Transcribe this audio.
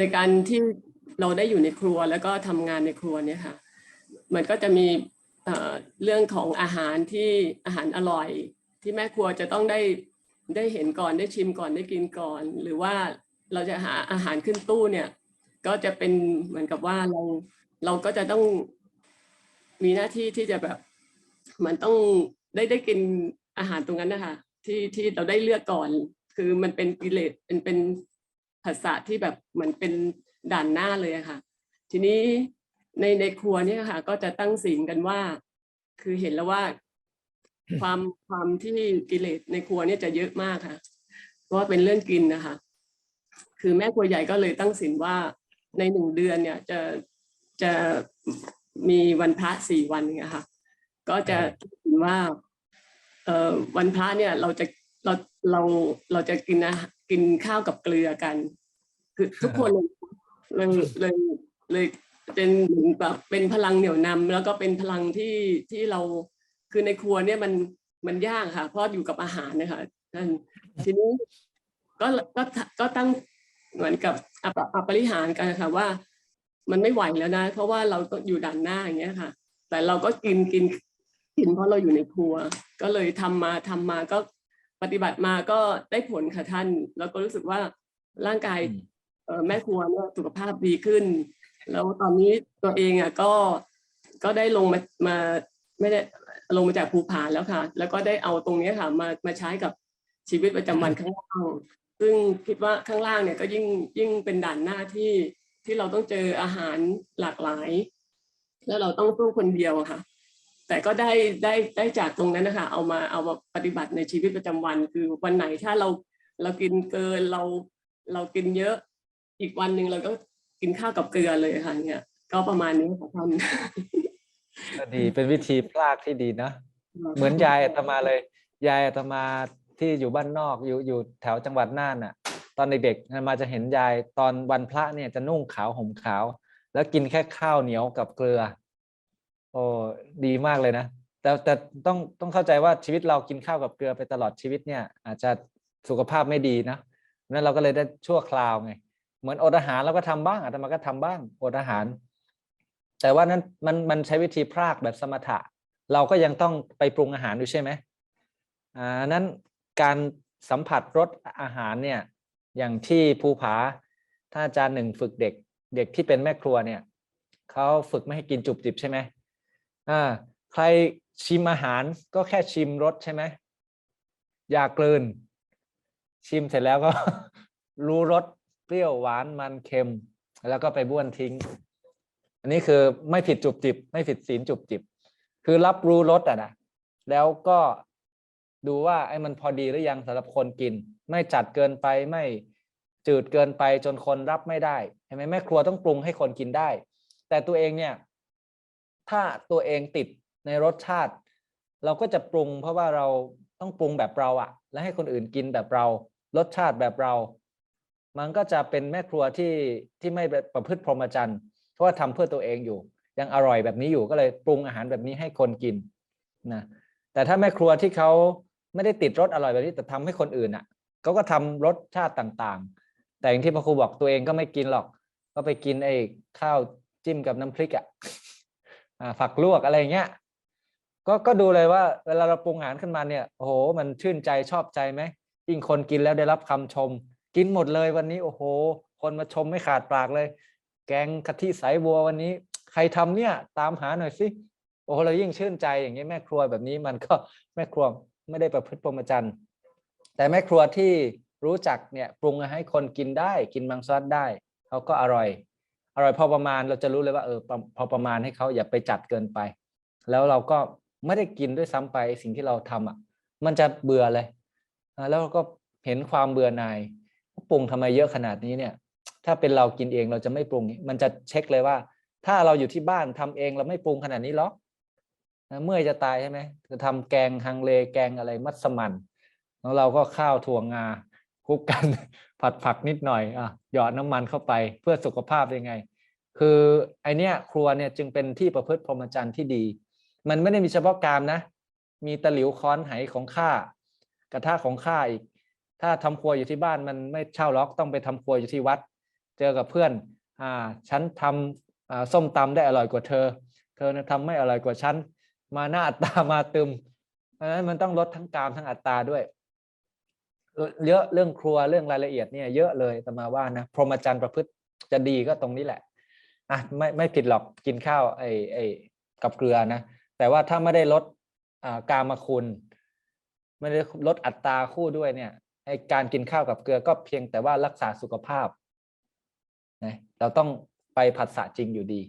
ในการที่เราได้อยู่ในครัวแล้วก็ทำงานในครัวเนี่ยค่ะ มันก็จะมีเอ่อเรื่องของอาหารที่อาหารอร่อย ที่แม่ครัวจะต้องได้ได้เห็นก่อนได้ชิมก่อนได้กินก่อน หรือว่าเราจะหาอาหารขึ้นตู้เนี่ย ก็จะเป็นเหมือนกับว่าเราเราก็จะต้องมีหน้าที่ที่จะแบบมันต้องได้ได้กินอาหารตรงนั้นนะคะที่ที่เราได้เลือกก่อน คือมันเป็นกิเลสเป็นเป็น ภาษาที่แบบเหมือนเป็นด่านหน้าเลยค่ะ ทีนี้ในในครัวเนี่ยค่ะ ก็จะตั้งศีลกันว่า คือเห็นแล้วว่าความความที่กิเลสในครัวเนี่ยจะเยอะมากค่ะเพราะว่าเป็นเรื่องกินนะคะ คือแม่ครัวใหญ่ก็เลยตั้งศีลว่าในหนึ่งเดือนเนี่ยจะจะมีวันพระสี่วันเนี่ยค่ะก็จะถือว่า เอ่อวันพระเนี่ยเราจะเราเราเราจะกินอาหาร กินข้าวกับเกลือกัน คือทุกคนเลยเลยเลยเป็นเหมือนแบบเป็นพลังเหนี่ยวนำแล้วก็เป็นพลังที่ที่เราคือในครัวเนี่ยมันมันยากค่ะ เพราะอยู่กับอาหารนะคะท่านทีนี้ก็ก็ก็ตั้งเหมือนกับอปอปริหารกันค่ะว่า มันไม่ไหวแล้วนะ เพราะว่าเราก็อยู่ด่านหน้าอย่างเงี้ยค่ะ แต่เราก็กินกินกินเพราะเราอยู่ในครัว ก็เลยทำมาทำมาก็ ปฏิบัติมาก็ได้ผลค่ะท่าน แล้วก็รู้สึกว่าร่างกายอืมเอ่อแม่ครัวเนี่ยสุขภาพดีขึ้น แล้วตอนนี้ตัวเองอะก็ก็ได้ลงมามาไม่ได้ลงมาจากภูผาแล้วค่ะ แล้วก็ได้เอาตรงเนี้ยค่ะมามาใช้กับชีวิตประจำวันข้างล่าง ซึ่งคิดว่าข้างล่างเนี่ยก็ยิ่งยิ่งเป็นด่านหน้าที่ที่เราต้องเจออาหารหลากหลาย แล้วเราต้องสู้คนเดียวอะค่ะ แต่ก็ได้ได้ได้จากตรงนั้นนะคะเอามาเอามาปฏิบัติในชีวิตประจำวัน คือวันไหนถ้าเราเรากินเกินเราเรากินเยอะอีกวันหนึ่งเราก็กินข้าวกับเกลือเลยค่ะเนี่ย ก็ประมาณนี้ค่ะท่านก็ดีเป็นวิธีพลากที่ดีนะเหมือนยายอาตมาเลย ยายอาตมาที่อยู่บ้านนอกอยู่อยู่แถวจังหวัดน่านน่ะ ตอนเด็กๆอาตมาจะเห็นยายตอนวันพระเนี่ยจะนุ่งขาวห่มขาว แล้วกินแค่ข้าวเหนียวกับเกลือ โอ้ดีมากเลยนะ แต่แต่ต้องต้องเข้าใจว่าชีวิตเรากินข้าวกับเกลือไปตลอดชีวิตเนี่ย อาจจะสุขภาพไม่ดีนะนั้นเราก็เลยได้ชั่วคราวไง เหมือนอดอาหารเราก็ทำบ้างอาตมาก็ทำบ้างอดอาหาร แต่ว่านั้นมันมันใช้วิธีพรากแบบสมถะ เราก็ยังต้องไปปรุงอาหารอยู่ใช่ไหมอ่านั้นการสัมผัสรสอาหารเนี่ยอย่างที่ภูผาถ้าอาจารย์หนึ่งฝึกเด็ก เด็กที่เป็นแม่ครัวเนี่ยเขาฝึกไม่ให้กินจุบจิบใช่ไหม อ่าใครชิมอาหารก็แค่ชิมรสใช่ไหมอย่ากลืน ชิมเสร็จแล้วก็ รู้รสเปรี้ยวหวานมันเค็ม แล้วก็ไปบ้วนทิ้ง อันนี้คือไม่ผิดจุบจิบ ไม่ผิดศีลจุบจิบ คือรับรู้รสอะนะแล้วก็ดูว่าไอ้มันพอดีหรือยังสำหรับคนกิน ไม่จัดเกินไปไม่จืดเกินไปจนคนรับไม่ได้เห็นไหมแม่ครัวต้องปรุงให้คนกินได้ แต่ตัวเองเนี่ย ถ้าตัวเองติดในรสชาติ เราก็จะปรุง เพราะว่าเราต้องปรุงแบบเราอะและให้คนอื่นกินแบบเรา รสชาติแบบเรา มันก็จะเป็นแม่ครัวที่ที่ไม่ประพฤติพรหมจรรย์เพราะว่าทำเพื่อตัวเองอยู่ ยังอร่อยแบบนี้อยู่ก็เลยปรุงอาหารแบบนี้ให้คนกินนะแต่ถ้าแม่ครัวที่เขาไม่ได้ติดรสอร่อยแบบนี้แต่ทำให้คนอื่นอะเขาก็ทำรสชาติต่างๆ แต่อย่างที่พระครูบอกตัวเองก็ไม่กินหรอก ก็ไปกินไอ้ข้าวจิ้มกับน้ำพริกอะอ่า ผักลวกอะไรเงี้ยก็ก็ดูเลยว่าเวลาเราปรุงอาหารขึ้นมาเนี่ยโอ้โหมันชื่นใจชอบใจไหมยิ่งคนกินแล้วได้รับคำชม กินหมดเลยวันนี้โอ้โห คนมาชมไม่ขาดปากเลย แกงกะทิสายบัววันนี้ ใครทำเนี่ยตามหาหน่อยสิโอ้โหเรายิ่งชื่นใจอย่างนี้แม่ครัวแบบนี้มันก็แม่ครัวไม่ได้ประพฤติพรหมจรรย์แต่แม่ครัวที่รู้จักเนี่ยปรุงให้คนกินได้ กินบางซอสได้เขาก็อร่อย ร่อยพอประมาณเราจะรู้เลยว่าเออพอประมาณให้เขาอย่าไปจัดเกินไป แล้วเราก็ไม่ได้กินด้วยซ้ำไปสิ่งที่เราทำอะ มันจะเบื่อเลยแล้วเราก็เห็นความเบื่อหน่ายปรุงทำไมเยอะขนาดนี้เนี่ย ถ้าเป็นเรากินเองเราจะไม่ปรุงมันจะเช็คเลยว่า ถ้าเราอยู่ที่บ้านทำเองเราไม่ปรุงขนาดนี้หรอกเมื่อยจะตายใช่ไหมจะทำแกงฮังเลแกงอะไรมัสมั่นแล้วเราก็ข้าวถั่วงาคลุกกันผัดผักนิดหน่อยอะหยอดน้ำมันเข้าไปเพื่อสุขภาพยังไง คือไอเนี้ยครัวเนี่ยจึงเป็นที่ประพฤติพรหมจรรย์ที่ดี มันไม่ได้มีเฉพาะกามนะ มีตะหลิวค้อนไหของข้ากระทะของข้าอีก ถ้าทำครัวอยู่ที่บ้านมันไม่เช่าล็อกต้องไปทำครัวอยู่ที่วัด เจอกับเพื่อนอ่าฉันทำอ่าส้มตำได้อร่อยกว่าเธอ เธอนะทำไม่อร่อยกว่าฉันมาหน้าอัตตามาตึมเพราะฉะนั้นมันต้องลดทั้งกามทั้งอัตตาด้วยเยอะเรื่องครัวเรื่องรายละเอียดเนี่ยเยอะเลยแต่มาว่านะพรหมจรรย์ประพฤติจะดีก็ตรงนี้แหละ อะไม่ไม่ผิดหรอกกินข้าวไอ้ไอ้กับเกลือนะแต่ว่าถ้าไม่ได้ลดอ่ากามคุณไม่ได้ลดอัตราคู่ด้วยเนี่ยไอ้การกินข้าวกับเกลือก็เพียงแต่ว่ารักษาสุขภาพนะเราต้องไปผัสสะจริงอยู่ดี